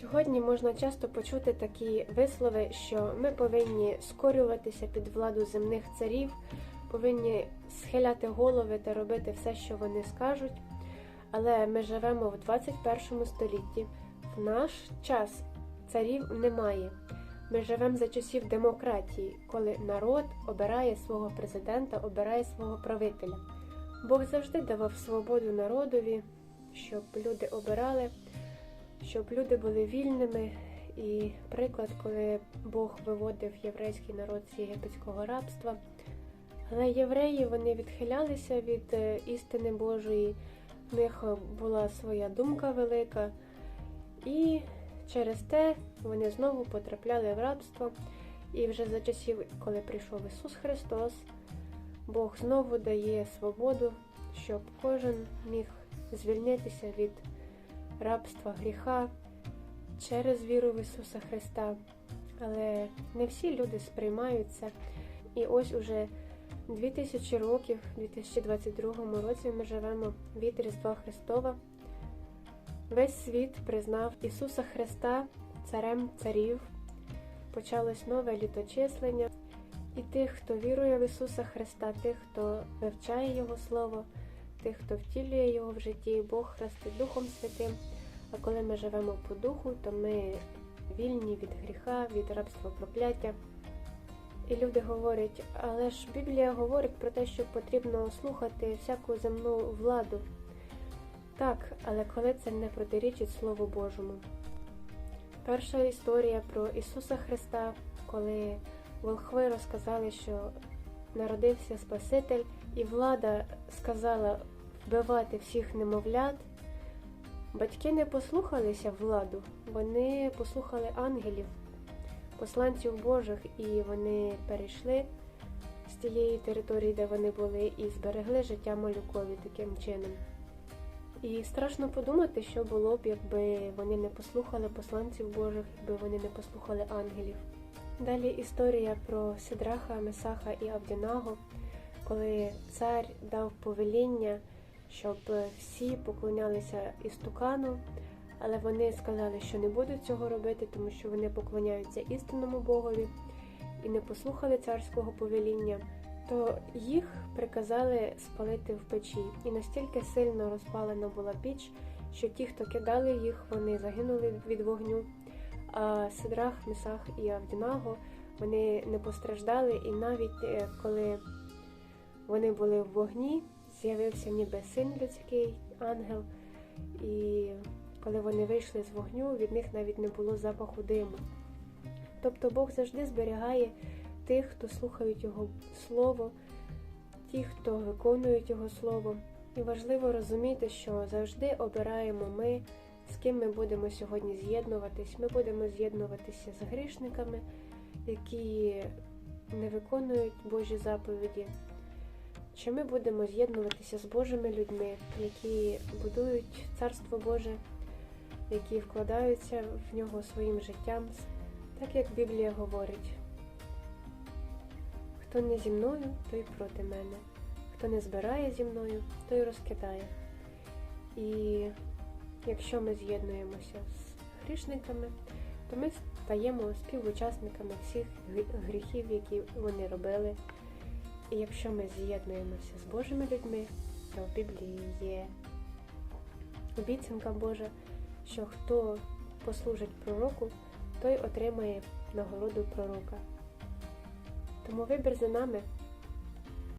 Сьогодні можна часто почути такі вислови, що ми повинні скорюватися під владу земних царів, повинні схиляти голови та робити все, що вони скажуть. Але ми живемо в 21 столітті. В наш час царів немає. Ми живемо за часів демократії, коли народ обирає свого президента, обирає свого правителя. Бог завжди давав свободу народові, щоб люди обирали, щоб люди були вільними. І приклад, коли Бог виводив єврейський народ з єгипетського рабства. Але євреї вони відхилялися від е, істини Божої, в них була своя думка велика, і через те вони знову потрапляли в рабство. І вже за часів, коли прийшов Ісус Христос, Бог знову дає свободу, щоб кожен міг звільнитися від рабства гріха через віру в Ісуса Христа. Але не всі люди сприймають це. І ось уже 2000 років, у 2022 році ми живемо від Різдва Христова. Весь світ признав Ісуса Христа царем царів. Почалось нове літочислення. І тих, хто вірує в Ісуса Христа, тих, хто вивчає Його Слово, тих, хто втілює Його в житті, Бог хрестить Духом Святим. А коли ми живемо по духу, то ми вільні від гріха, від рабства прокляття. І люди говорять, але ж Біблія говорить про те, що потрібно слухати всяку земну владу. Так, але коли це не протирічить Слову Божому. Перша історія про Ісуса Христа, коли волхви розказали, що народився Спаситель, і влада сказала вбивати всіх немовлят. Батьки не послухалися владу, вони послухали ангелів, посланців Божих, і вони перейшли з тієї території, де вони були, і зберегли життя малюкові таким чином. І страшно подумати, що було б, якби вони не послухали посланців Божих, якби вони не послухали ангелів. Далі історія про Сидраха, Месаха і Авдінаго, коли цар дав повеління, щоб всі поклонялися істукану, але вони сказали, що не будуть цього робити, тому що вони поклоняються істинному Богові і не послухали царського повеління то їх приказали спалити в печі, і настільки сильно розпалена була піч, що ті, хто кидали їх, вони загинули від вогню. А Сидрах, Месах і Авдінаго вони не постраждали, і навіть е, коли вони були в вогні, з'явився ніби син людський ангел, і коли вони вийшли з вогню, від них навіть не було запаху диму. Тобто Бог завжди зберігає тих, хто слухають Його Слово, ті, хто виконують Його Слово. І важливо розуміти, що завжди обираємо ми, з ким ми будемо сьогодні з'єднуватись. Ми будемо з'єднуватися з грішниками, які не виконують Божі заповіді. Чи ми будемо з'єднуватися з Божими людьми, які будують Царство Боже, які вкладаються в нього своїм життям, так як Біблія говорить. Хто не зі мною, той проти мене. Хто не збирає зі мною, той розкидає. І якщо ми з'єднуємося з грішниками, то ми стаємо співучасниками всіх гріхів, які вони робили. І якщо ми з'єднуємося з Божими людьми, то в Біблії є обіцянка Божа, що хто послужить пророку, той отримає нагороду пророка. Тому вибір за нами